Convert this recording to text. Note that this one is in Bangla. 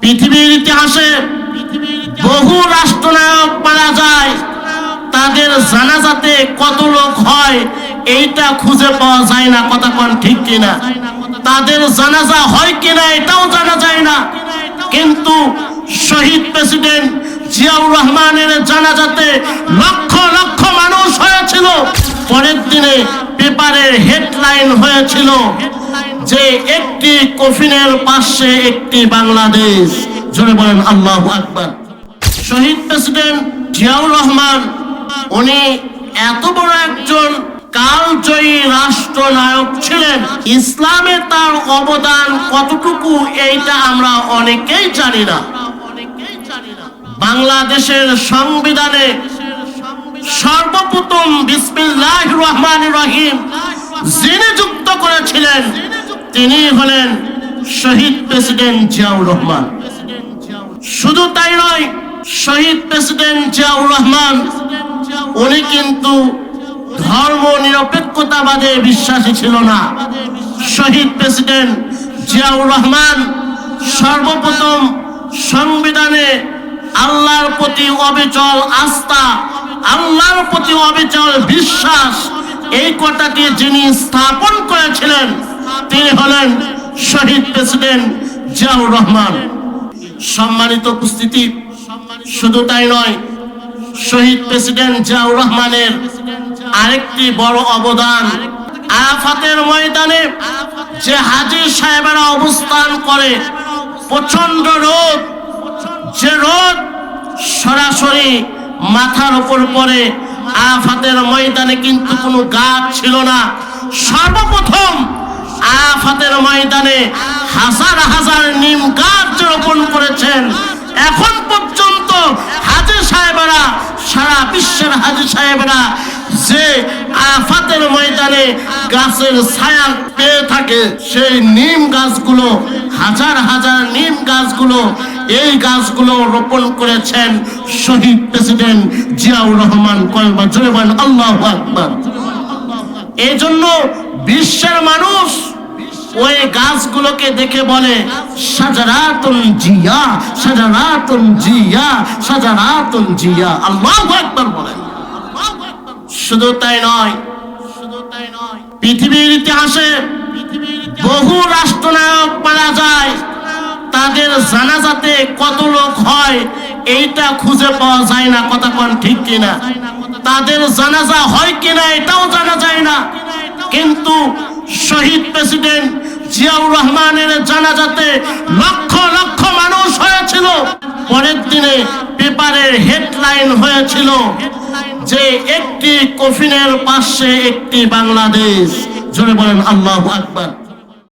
পৃথিবীর ইতিহাসে বহু রাষ্ট্রনায়ক মারা যায়। তাদের জানাজাতে কত লোক হয়, এইটা খুঁজে পাওয়া যায় না, কথা কোন ঠিক কিনা। তাদের জানাজা হয় কিনা, এটাও জানা যায় না। কিন্তু শহীদ প্রেসিডেন্ট জিয়াউর রহমানের জানাজাতে লক্ষ লক্ষ মানুষ হয়েছিল। পরের দিনে পেপারের হেডলাইন হয়েছিল। যে একটি কফিনের পাশে একটি বাংলাদেশ। জোরে বলেন, আল্লাহ আকবার। শহীদ প্রেসিডেন্ট জিয়াউর রহমান, উনি এত বড় একজন কালজয়ী রাষ্ট্রনায়ক ছিলেন। ইসলামে তার অবদান কতটুকু এইটা আমরা অনেকেই জানি না। বাংলাদেশের সংবিধানে সর্বপ্রথম বিসমিল্লাহ রহমান রহিম যুক্ত করেছিলেন তিনি হলেন শহীদ প্রেসিডেন্ট জিয়াউর রহমান। শুধু তাই নয়, শহীদ প্রেসিডেন্ট জিয়াউর রহমান, উনি কিন্তু ধর্ম নিরপেক্ষতাবাদে বিশ্বাসী ছিল না। শহীদ প্রেসিডেন্ট জিয়াউর রহমান সর্বপ্রথম সংবিধানে আল্লাহর প্রতি অবিচল আস্থা, আল্লাহর প্রতি অবিচল বিশ্বাস এই কথাটি যিনি স্থাপন করেছিলেন তিনি হলেন শহীদ প্রেসিডেন্ট জিয়াউর রহমান। সম্মানিত উপস্থিতি, শুধু তাই নয়, শহীদ প্রেসিডেন্ট জিয়াউর রহমানের আরেকটি বড় অবদান আরাফাতের ময়দানে, যে হাজির সাহেবেরা অবস্থান করে প্রচণ্ড রোদ, যে রোদ সরাসরি মাথার উপর পড়ে, আরাফাতের ময়দানে কিন্তু কোনো গাছ ছিল না। সর্বপ্রথম আফাতের ময়দানে হাজার হাজার নিম গাছ রোপণ করেছেন। এখন পর্যন্ত হাজি সাহেবেরা, সারা বিশ্বের হাজি সাহেবরা যে আফাতের ময়দানে গাছের ছায়া পেয়ে থাকে, সেই নিম গাছগুলো, হাজার হাজার নিম গাছগুলো, এই গাছগুলো রোপণ করেছেন শহীদ প্রেসিডেন্ট জিয়াউর রহমান। জোরে বলেন, আল্লাহ আকবার। এই জন্য বিশ্বের মানুষ ওই গাছগুলোকে দেখে বলে, সাজারাতুন জিয়া সাজারাতুন জিয়া সাজারাতুন জিয়া। আল্লাহ একবার বলেন। শুধু তাই নয়, পৃথিবীর ইতিহাসে বহু রাষ্ট্রনায়ক মারা যায়। তাদের জানাজাতে কত লোক হয়, এইটা খুঁজে পাওয়া যায় না, কথা কোন ঠিক কিনা? তাদের জানাজা হয় কিনা এটাও জানা যায় না। কিন্তু শহীদ প্রেসিডেন্ট জিয়াউর রহমানের জানাজাতে লক্ষ লক্ষ মানুষ হয়েছিল। পরের দিনে পেপারের হেডলাইন হয়েছিল যে একটি কফিনের পাশে একটি বাংলাদেশ। জোরে বলেন, আল্লাহ আকবার।